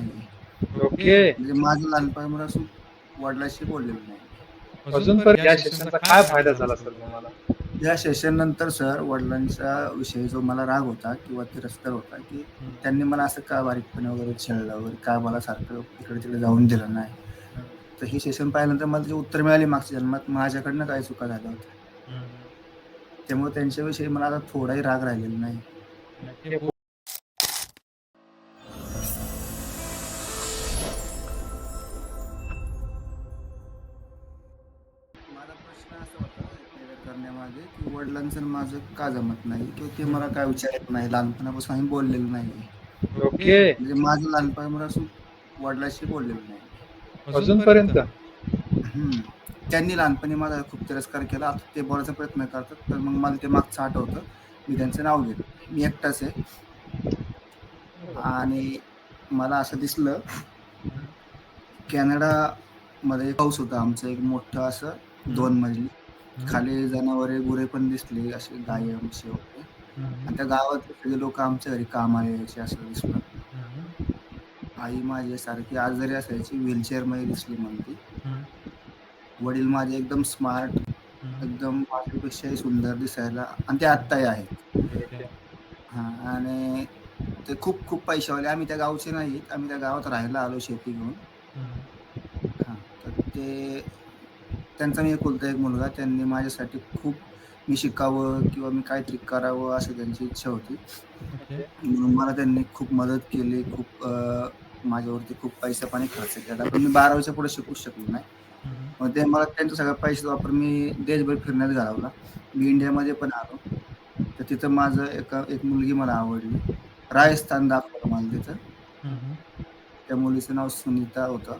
नाही. ओके. म्हणजे माझं लहानपणापासून वडिलांशी बोललेलं नाही. अजून पण या सेशनचा काय फायदा झाला सर तुम्हाला? या सेशन नंतर सर वडिलांचा विषयी जो मला राग होता किंवा तिरस्कार होता की त्यांनी मला असं का बारीकपणे वगैरे छेळलं वगैरे का मला सारखं इकडे तिकडे जाऊन दिलं नाही? तर ही सेशन पाहिल्यानंतर मला त्याची उत्तर मिळाली मागच्या जन्मात माझ्याकडनं काय चुका झाल्या होत्या? त्यामुळे त्यांच्याविषयी मला आता थोडाही राग राहिलेला नाही. माझा प्रश्न असा होता करण्यामागे की वडिलांचं आणि माझं का जमत नाही? किंवा ते मला काय विचारत नाही लहानपणापासून आम्ही बोललेलो नाही. ओके. म्हणजे माझं लहानपणापासून वडिलांशी बोललेलो नाही. अजूनपर्यंत? हम्म. त्यांनी लहानपणी माझा खूप तिरस्कार केला. आता ते बोलायचा प्रयत्न करतात तर मग मला ते मागचं आठवतं. मी त्यांचं नाव घेतो. मी एकटाच आहे. आणि मला असं दिसलं कॅनडामध्ये एक हाऊस होता आमचं एक मोठं असं दोन मजली. खाली जनावरे गुरे पण दिसले असे गाय म्हशी वगैरे आणि त्या गावात सगळे लोक आमच्या घरी कामाला यायचे असं दिसलं. आई माझी सारखी आजारी असायची व्हीलचेअरमध्ये दिसली म्हणते. वडील माझे एकदम स्मार्ट एकदम माझ्यापेक्षाही सुंदर दिसायला. आणि ते आत्ताही आहेत. हा आणि ते खूप खूप पैशावाले. आम्ही त्या गावचे नाहीत. आम्ही त्या गावात राहायला आलो शेती घेऊन. हा तर ते त्यांचा मी एकुलता एक मुलगा त्यांनी माझ्यासाठी खूप मी शिकावं किंवा मी काहीतरी करावं असं त्यांची इच्छा होती. म्हणून मला त्यांनी खूप मदत केली खूप माझ्यावरती खूप पैसा पाणी खर्च केला. पण मी बारावीच्या पुढे शिकूच शकलो नाही. मग ते मला त्यांचा सगळा पैसा वापर मी देशभर फिरण्यात घालवला. मी इंडियामध्ये पण आलो. तर तिथं माझं एका एक मुलगी मला आवडली. राजस्थान दाखवलं मला तिथं. त्या मुलीचं नाव सुनीता होतं.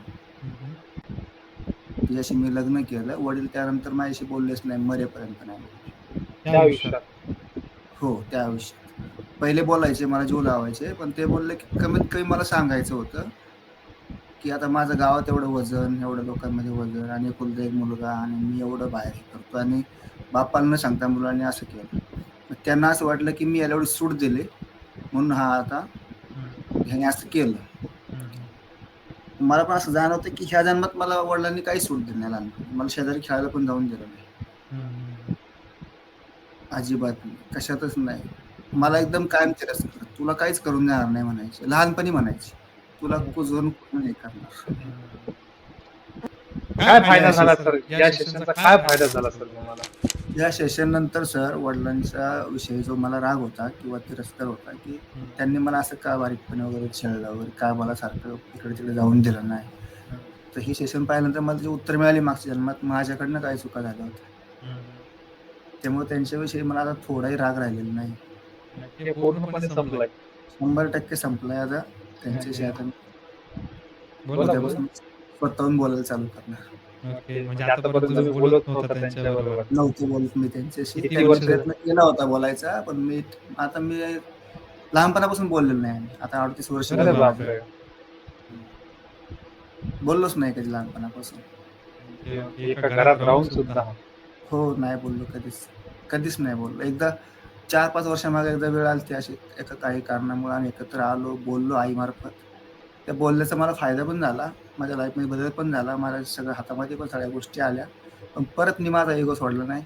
तिच्याशी मी लग्न केलं वडील त्यानंतर माझ्याशी बोललेच नाही मरेपर्यंत नाही हो त्या आयुष्यात. पहिले बोलायचे मला जीव लावायचे पण ते बोलले की कमीत कमी मला सांगायचं होतं की आता माझं गावात एवढं वजन एवढं लोकांमध्ये वजन आणि एकुलता एक मुलगा आणि मी एवढं बाहेर करतो आणि बापाला न सांगता मुलांनी असं केलं. मग त्यांना असं वाटलं की मी याला एवढी सूट दिली म्हणून हा आता ह्याने असं केलं. मला पण असं जाणवतं की ह्या जन्मात मला वडिलांनी काही सूट दिली नाही लहानपणी मला शेजारी खेळायला पण जाऊन दिलं नाही. अजिबात नाही. कशातच नाही. मला एकदम कायम तिरस्कार तुला काहीच करून देणार नाही म्हणायचे. लहानपणी म्हणायचे. तुला कुजवून कुठून हे करणार. काय फायदा झाला सर? या सेशनचा काय फायदा झाला सर तुम्हाला? या सेशन नंतर सर वडिलांचा विषयी जो मला राग होता किंवा तिरस्कार होता की त्यांनी मला असं का बारीकपणे वगैरे छेळलं वगैरे का मला सारखं इकडे तिकडे जाऊन दिलं नाही? तर ही सेशन पाहिल्यानंतर मला त्याची उत्तर मिळाली मागच्या जन्मात माझ्याकडनं काय चुका झाल्या होत्या. त्यामुळे त्यांच्याविषयी मला आता थोडाही राग राहिलेला नाही. शंभर टक्के संपलाय आता त्यांच्याशी आता. स्वतःहून बोलायला चालू करणार. ओके म्हणजे आतापर्यंत तुम्ही बोलत नव्हता त्यांच्याबरोबर. नव्हतं बोलत मी त्यांच्याशी. किती त्यांनी वर्ष प्रयत्न केला होता बोलायचा पण मी आता मी लहानपणापासून बोललेलो नाही आम्ही. आता अडतीस वर्ष अरे झाली. बापरे. बोललोच नाही कधी लहानपणापासून. एका घरात राहून सुद्धा. हो नाही बोललो कधीच. कधीच नाही बोललो. एकदा चार पाच वर्षामागे एकदा वेळ आली अशी एका काही कारणामुळे आम्ही एकत्र आलो बोललो आईमार्फत. त्या बोलण्याचा मला फायदा पण झाला माझ्या लाईफमध्ये बदल पण झाला माझ्या सगळ्या हातामध्ये पण सगळ्या गोष्टी आल्या. पण परत मी माझा इगो सोडला नाही.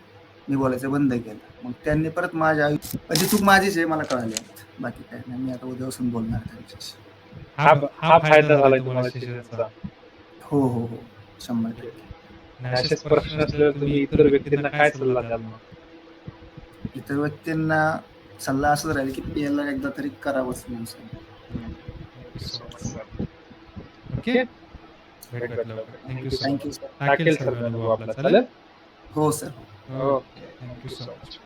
मी बोलायचं बंद केलं. मग त्यांनी परत माझ्या आयुष्य म्हणजे चूक माझीच आहे मला कळाली. बाकी काय नाही मी आता उद्यापासून बोलणार त्यांच्याशी. हा हा फायदा तुम्हाला हो हो हो. शंभर टक्के. असेच प्रश्न असल्यावर तुम्ही इतर व्यक्तींना काय सल्ला द्याल? मग इतर व्यक्तींना सल्ला असं राहील की याला एकदा तरी करावंच म्हणून ओके भेटूयात लवकर thank you so much thank you sir टाकेल टाकेल सर सर अनुभव हो, आपला चालेल हो sir okay thank you so much